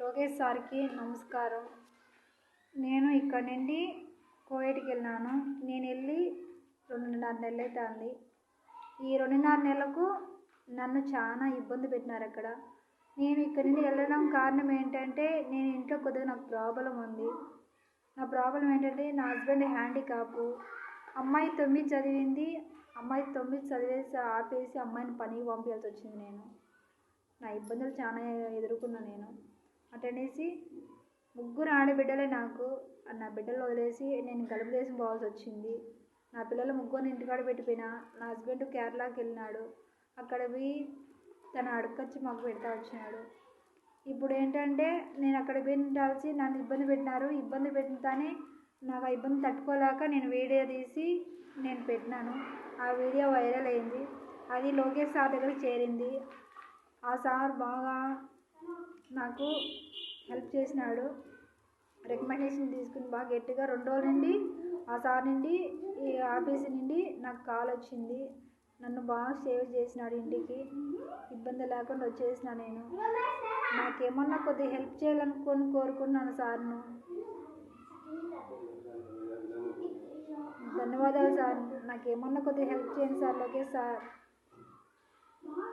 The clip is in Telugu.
లోకేష్ సార్కి నమస్కారం. నేను ఇక్కడ నుండి కోయటికి వెళ్ళాను. నేను వెళ్ళి రెండున్నర నెలలు అవుతుంది ఈ రెండున్నర నెలలకు నన్ను చాలా ఇబ్బంది పెట్టినారు అక్కడ. నేను ఇక్కడ నుండి వెళ్ళడం కారణం ఏంటంటే నేను ఇంట్లో కొద్దిగా నాకు ప్రాబ్లం ఉంది. నా ప్రాబ్లం ఏంటంటే నా హస్బెండ్ హ్యాండిక్యాప్. అమ్మాయి తొమ్మిది చదివింది. అమ్మాయి తొమ్మిది చదివేసి ఆపేసి అమ్మాయిని పనికి పంపించాల్సి వచ్చింది నేను. నా ఇబ్బందులు చాలా ఎదుర్కొన్నా నేను. అటనేసి ముగ్గురు ఆడబిడ్డలే నాకు నా బిడ్డలు వదిలేసి నేను గలుపు దేశం పోవాల్సి వచ్చింది. నా పిల్లలు ముగ్గురిని ఇంటికాడ పెట్టిపోయినా నా హస్బెండ్ కేరళకి వెళ్ళినాడు. అక్కడ పోయి తను అడుక్కొచ్చి మాకు పెడతా వచ్చినాడు. ఇప్పుడు ఏంటంటే నేను అక్కడ పోయి ఉండాల్సి నన్ను ఇబ్బంది పెట్టినారు. ఇబ్బంది పెట్టినతానే నాకు ఆ ఇబ్బంది తట్టుకోలేక నేను వీడియో తీసి నేను పెట్టినాను. ఆ వీడియో వైరల్ అయింది. అది లోకేష్ సార్ దగ్గరికి చేరింది. ఆ సార్ బాగా నాకు హెల్ప్ చేసినాడు. రికమెండేషన్ తీసుకుని బాగా గట్టిగా రెండు రోజుల నుండి ఆ సార్ నుండి ఈ ఆఫీస్ నుండి నాకు కాల్ వచ్చింది. నన్ను బాగా సేవ్ చేసినాడు ఇంటికి. ఇబ్బంది లేకుండా వచ్చేసిన నేను. నాకేమన్నా కొద్దిగా హెల్ప్ చేయాలనుకొని కోరుకున్నాను సార్ను. ధన్యవాదాలు సార్. నాకేమన్నా కొద్దిగా హెల్ప్ చేయండి సార్ లోకేష్ సార్.